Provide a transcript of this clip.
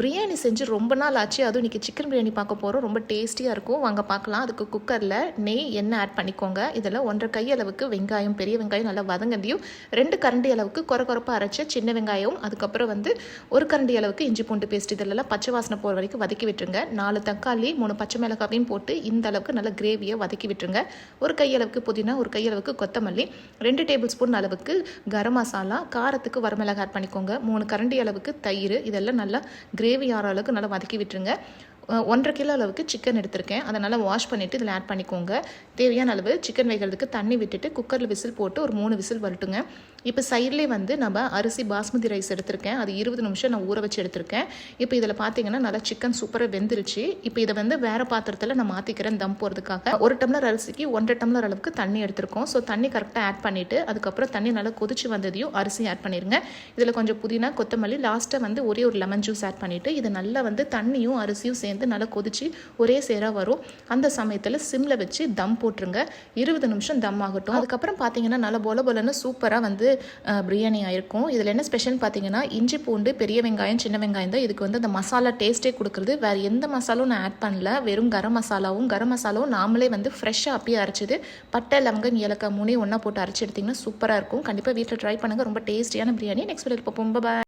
பிரியாணி செஞ்சு ரொம்ப நாள் ஆச்சு. அதுவும் இன்றைக்கி சிக்கன் பிரியாணி பார்க்க போகிறோம் ரொம்ப டேஸ்டியாக இருக்கும். வாங்க பார்க்கலாம். அதுக்கு குக்கரில் நெய் எண்ணெய் ஆட் பண்ணிக்கோங்க. இதில் ஒன்றரை கை அளவுக்கு வெங்காயம் பெரிய வெங்காயம் நல்லா வதங்கந்தியும் ரெண்டு கரண்டி அளவுக்கு குறை குறைப்பாக அரைச்ச சின்ன வெங்காயம் அதுக்கப்புறம் வந்து ஒரு கரண்டி அளவுக்கு இஞ்சி பூண்டு பேஸ்ட் இதெல்லாம் பச்சை வாசனை போகிற வரைக்கும் வதக்கி விட்டுருங்க. நாலு தக்காளி மூணு பச்சை மிளகாவையும் போட்டு இந்த அளவுக்கு நல்லா கிரேவியை வதக்கி விட்டுருங்க. ஒரு கையளவுக்கு புதினா ஒரு கை அளவுக்கு கொத்தமல்லி ரெண்டு டேபிள் ஸ்பூன் அளவுக்கு கரம் மசாலா காரத்துக்கு வரமிளகா ஆட் பண்ணிக்கோங்க. மூணு கரண்டி அளவுக்கு தயிர் இதெல்லாம் நல்லா கிரேவி ஆகிற அளவுக்கு நல்லா வதக்கி விட்டுருங்க. ஒன்றரை கிலோ அளவுக்கு சிக்கன் எடுத்திருக்கேன். அதை நல்லா வாஷ் பண்ணிவிட்டு இதில் ஆட் பண்ணிக்கோங்க. தேவையான அளவு சிக்கன் வைக்கிறதுக்கு தண்ணி விட்டுட்டு குக்கரில் விசில் போட்டு ஒரு மூணு விசில் வரட்டுங்க. இப்போ சைட்லேயே வந்து நம்ம அரிசி பாஸ்மதி ரைஸ் எடுத்திருக்கேன். அது இருபது நிமிஷம் நான் ஊற வச்சு எடுத்திருக்கேன். இப்போ இதில் பார்த்தீங்கன்னா நல்லா சிக்கன் சூப்பராக வெந்துருச்சு. இப்போ இதை வந்து வேறு பாத்திரத்தில் நான் மாற்றிக்கிறேன் தம் போகிறதுக்காக ஒரு டம்ளர் அரிசிக்கு ஒன்றரை டம்ளர் அளவுக்கு தண்ணி எடுத்திருக்கோம். ஸோ தண்ணி கரெக்டாக ஆட் பண்ணிவிட்டு அதுக்கப்புறம் தண்ணி நல்லா கொதிச்சு வந்ததையும் அரிசி ஆட் பண்ணிடுங்க இதில் கொஞ்சம் புதினா கொத்தமல்லி லாஸ்ட்டாக வந்து ஒரே ஒரு லெமன் ஜூஸ் ஆட் பண்ணிவிட்டு இது நல்லா வந்து தண்ணியும் அரிசியும் சேர்ந்து நல்லா கொதிச்சு ஒரே சேராக வரும். அந்த சமயத்தில் சிம்மில் வச்சு தம் போட்டுருங்க. இருபது நிமிஷம் தம் ஆகட்டும். அதுக்கப்புறம் பார்த்தீங்கன்னா நல்லா பொல பொலன்னு சூப்பராக வந்து பிரியாணி ஆயிருக்கும். இதில் என்ன ஸ்பெஷல் பார்த்தீங்கன்னா இஞ்சி பூண்டு பெரிய வெங்காயம் சின்ன வெங்காயம் தான். இதுக்கு வந்து அந்த மசாலா டேஸ்ட்டே கொடுக்குறது. வேறு எந்த மசாலாவும் நான் ஆட் பண்ணல. வெறும் கரம் மசாலாவும் கரம் மசாலாவும் நாமளே வந்து ஃப்ரெஷ்ஷாக அப்படியே அரைச்சிது. பட்டை லவங்கம் ஏலக்காய் மூணையும் ஒன்றா போட்டு அரைச்சி எடுத்திங்கன்னா சூப்பராக இருக்கும். கண்டிப்பாக வீட்டில் ட்ரை பண்ணுங்கள் ரொம்ப டேஸ்டியான பிரியாணி. நெக்ஸ்ட் வீடியோ பார்ப்போம் பாய்